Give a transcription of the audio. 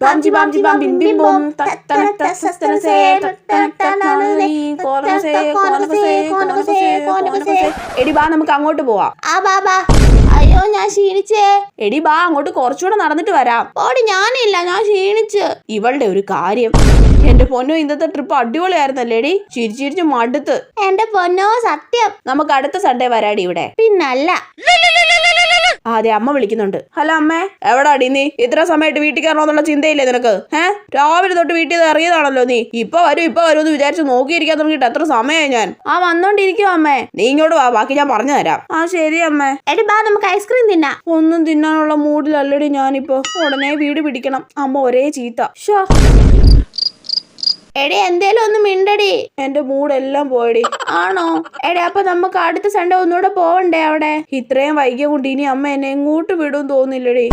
ബാംജി ബാംജി ബാം ബിം ബിം ബോം തത്തന സേ തത്തന സേ കോനകസേ സേ കോനകസേ സേ എടി ബാ നമുക്ക് അങ്ങോട്ട് പോവാം ആ ബാ ബാ അയ്യോ ഞാൻ ക്ഷീണിച്ചേ എടി ബാ അങ്ങോട്ട് കുറച്ചുകൂടെ നടന്നിട്ട് വരാം ഓടി ഞാനില്ല ഞാൻ ക്ഷീണിച്ച് ഇവളുടെ ഒരു കാര്യം എന്റെ പൊന്നോ ഇന്നത്തെ ട്രിപ്പ് അടിപൊളിയായിരുന്നല്ലേ എടി ചിരിച്ചിരിച്ച് മടുത്ത് എന്റെ പൊന്നോ സത്യം നമുക്ക് അടുത്ത സൺഡേ വരാടി ഇവിടെ പിന്നല്ല ആ, അതെ അമ്മ വിളിക്കുന്നുണ്ട്. ഹലോ അമ്മേ എവിടാടി നീ? ഇത്ര സമയമായിട്ട് വീട്ടിൽ കയറണമെന്നുള്ള ചിന്തയില്ലേ നിനക്ക്? ഏ? രാവിലെ തൊട്ട് വീട്ടിൽ നിന്ന് ഇറങ്ങിയതാണല്ലോ നീ. ഇപ്പൊ വരും ഇപ്പൊ വരും എന്ന് വിചാരിച്ച് നോക്കിയിരിക്കാൻ തുടങ്ങിയിട്ട് എത്ര സമയമായി ഞാൻ? ആ വന്നോണ്ടിരിക്കും അമ്മേ. നീ ഇങ്ങോട്ട് വാ ബാക്കി ഞാൻ പറഞ്ഞു തരാം. ആ ശരി അമ്മേ. എടി ബാ നമുക്ക് ഐസ്ക്രീം തിന്നാം. ഒന്നും തിന്നാനുള്ള മൂഡിലല്ലടി ഞാനിപ്പോ. ഉടനെ വീട് പിടിക്കണം. അമ്മ ഒരേ ചീത്ത. ഷോ എടി എന്തേലും ഒന്ന് മിണ്ടടി. എന്റെ മൂടെല്ലാം പോയടി. ആണോ? എടേ അപ്പൊ നമുക്ക് അടുത്ത സൺഡേ ഒന്നുകൂടെ പോവണ്ടേ അവിടെ? ഇത്രയും വൈകിയ കൊണ്ട് ഇനി അമ്മ എന്നെ എങ്ങോട്ട് വിടും തോന്നില്ലടി.